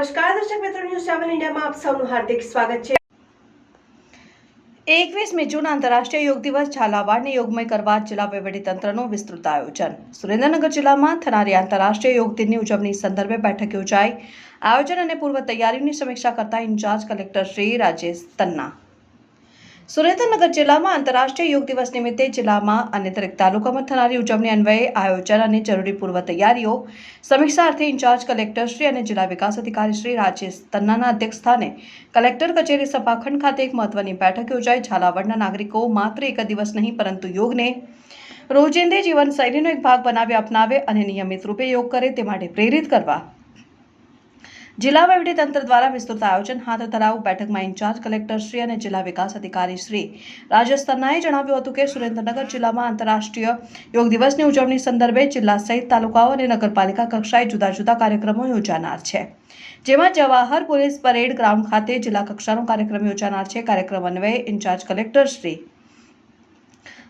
સેવન ઇન્ડિયામાં આપ સૌનું હાર્દિક સ્વાગત છે. એકવીસમી જૂન આંતરરાષ્ટ્રીય યોગ દિવસ ઝાલાવાડને યોગમય કરવા જિલ્લા વહીવટીતંત્રનું વિસ્તૃત આયોજન. સુરેન્દ્રનગર જિલ્લામાં થનારી આંતરરાષ્ટ્રીય યોગ દિનની ઉજવણી સંદર્ભે બેઠક યોજાઈ. આયોજન અને પૂર્વ તૈયારીની સમીક્ષા કરતા in charge collector Shri Rajesh Tanna Surendranagar જિલ્લામાં આંતરરાષ્ટ્રીય યોગ દિવસ નિમિત્તે જિલ્લામાં અને દરેક તાલુકામાં થનારી ઉજવણી અન્વયે આયોજન અને જરૂરી પૂર્વ તૈયારીઓ. સમીક્ષા અર્થે ઇન્ચાર્જ કલેક્ટરશ્રી અને જિલ્લા વિકાસ અધિકારી શ્રી રાજેશ તન્નાના અધ્યક્ષસ્થાને કલેક્ટર કચેરી સભાખંડ ખાતે એક મહત્વની બેઠક યોજાઈ. ઝાલાવાડના નાગરિકો માત્ર એક દિવસ નહીં, પરંતુ યોગને રોજિંદી જીવનશૈલીનો એક ભાગ બનાવી અપનાવે અને નિયમિત રૂપે યોગ કરે તે માટે પ્રેરિત કરવા જિલ્લા તંત્ર દ્વારા વિસ્તૃત આયોજન, હાથ ધરાવું બેઠકમાં ઇન્ચાર્જ કલેક્ટર શ્રી અને જિલ્લા વિકાસ અધિકારી શ્રી. રાજેશ તન્નાએ જણાવ્યું હતું કે સુરેન્દ્રનગર જિલ્લામાં આંતરરાષ્ટ્રીય યોગ દિવસની ઉજવણી સંદર્ભે જિલ્લા સહિત તાલુકાઓ અને નગરપાલિકા કક્ષાએ જુદા જુદા કાર્યક્રમો યોજાનાર છે. જેમાં જવાહર પોલીસ પરેડ ગ્રાઉન્ડ ખાતે જિલ્લા કક્ષાનો કાર્યક્રમ યોજાનાર છે. કાર્યક્રમ અન્વયે ઇન્ચાર્જ કલેક્ટર શ્રી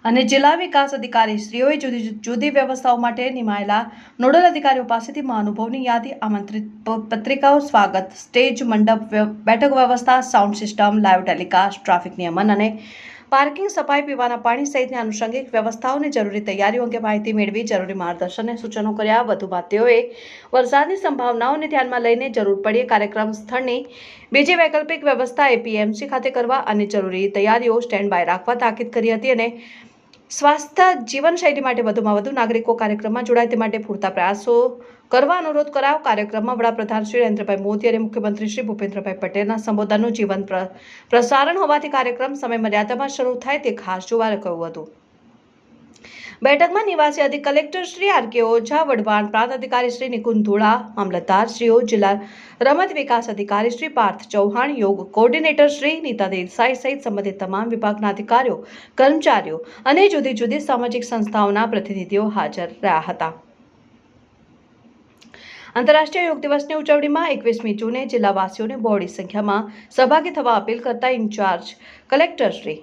અને જિલ્લા વિકાસ અધિકારીશ્રીઓએ જુદી જુદી વ્યવસ્થાઓ માટે નિમાયેલા નોડલ અધિકારીઓ પાસેથી મહાનુભાવની યાદી, આમંત્રિત પત્રિકાઓ, સ્વાગત, સ્ટેજ, મંડપ બેઠક વ્યવસ્થા, sound system, live telecast, traffic નિયમન અને પાર્કિંગ, સફાઈ, પીવાના પાણી સહિતની આનુષંગિક વ્યવસ્થાઓને જરૂરી તૈયારીઓ અંગે માહિતી મેળવી જરૂરી માર્ગદર્શન અને સૂચનો કર્યા. વધુમાં તેઓએ વરસાદની સંભાવનાઓને ધ્યાનમાં લઈને જરૂર પડીએ કાર્યક્રમ સ્થળની બીજી વૈકલ્પિક વ્યવસ્થા એપીએમસી ખાતે કરવા અને જરૂરી તૈયારીઓ સ્ટેન્ડ બાય રાખવા તાકીદ કરી હતી અને સ્વાસ્થ્ય જીવનશૈલી માટે વધુમાં વધુ નાગરિકો કાર્યક્રમમાં જોડાય તે માટે પૂરતા પ્રયાસો કરવા અનુરોધ કરાયો. કાર્યક્રમમાં વડાપ્રધાન શ્રી નરેન્દ્રભાઈ મોદી અને મુખ્યમંત્રી શ્રી ભૂપેન્દ્રભાઈ પટેલના સંબોધનનું જીવન પ્રસારણ હોવાથી કાર્યક્રમ સમય મર્યાદામાં શરૂ થાય તે ખાસ જોવા કહ્યું હતું. બેઠકમાં નિવાસી અધિક collector Shri R K Oza Wadhwan પ્રાંત અધિકારી શ્રી નિકુંજ ધોળા, મામલતદાર શ્રીઓ, જિલ્લા રમત વિકાસ અધિકારી શ્રી પાર્થ ચૌહાણ, યોગ કોર્ડિનેટર શ્રી નીતા દેસાઈ સહિત સંબંધિત તમામ વિભાગના અધિકારીઓ, કર્મચારીઓ અને જુદી જુદી સામાજિક સંસ્થાઓના પ્રતિનિધિઓ હાજર રહ્યા હતા. આંતરરાષ્ટ્રીય યોગ દિવસની ઉજવણીમાં એકવીસમી જૂને જિલ્લાવાસીઓને બહોળી સંખ્યામાં સહભાગી થવા અપીલ કરતા ઇન્ચાર્જ કલેક્ટર શ્રી.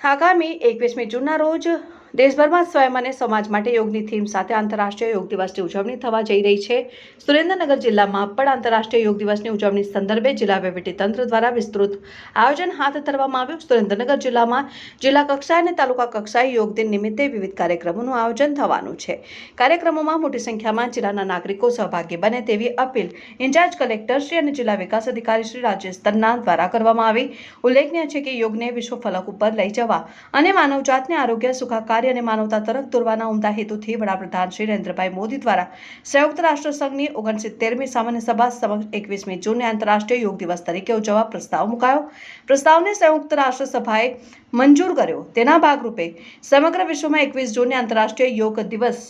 આગામી એકવીસમી જૂનના રોજ દેશભરમાં સ્વયં અને સમાજ માટે યોગની થીમ સાથે આંતરરાષ્ટ્રીય યોગ દિવસની ઉજવણી થવા જઈ રહી છે. સુરેન્દ્રનગર જિલ્લામાં પણ આંતરરાષ્ટ્રીય યોગ દિવસની ઉજવણી સંદર્ભે જિલ્લા વહીવટીતંત્ર દ્વારા વિસ્તૃત આયોજન હાથ ધરવામાં આવ્યું. સુરેન્દ્રનગર જિલ્લામાં જિલ્લા કક્ષાએ અને તાલુકા કક્ષાએ યોગ દિન નિમિત્તે વિવિધ કાર્યક્રમોનું આયોજન થવાનું છે. કાર્યક્રમોમાં મોટી સંખ્યામાં જિલ્લાના નાગરિકો સહભાગી બને તેવી અપીલ ઇન્ચાર્જ કલેક્ટર શ્રી અને જિલ્લા વિકાસ અધિકારી શ્રી રાજેશ તન્ના દ્વારા કરવામાં આવી. ઉલ્લેખનીય છે કે યોગને વિશ્વ ફલક ઉપર લઈ જવા અને માનવજાતને આરોગ્ય, સુખાકારી અને માનવતા તરફ દોરવાના ઉમદા હેતુથી વડાપ્રધાન શ્રી નરેન્દ્રભાઈ મોદી દ્વારા સંયુક્ત રાષ્ટ્ર ઓગણસિત્તેરમી સામાન્ય સભા સમક્ષ એકવીસમી જૂને આંતરરાષ્ટ્રીય યોગ દિવસ તરીકે ઉજવવા પ્રસ્તાવ મુકાયો. પ્રસ્તાવને સંયુક્ત રાષ્ટ્ર સભાએ મંજૂર કર્યો. તેના ભાગરૂપે સમગ્ર વિશ્વમાં એકવીસ જૂને આંતરરાષ્ટ્રીય યોગ દિવસ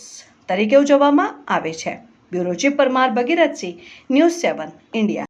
તરીકે ઉજવવામાં આવે છે. Bureau chief Parmar Bhagirathsinh, news seven, India.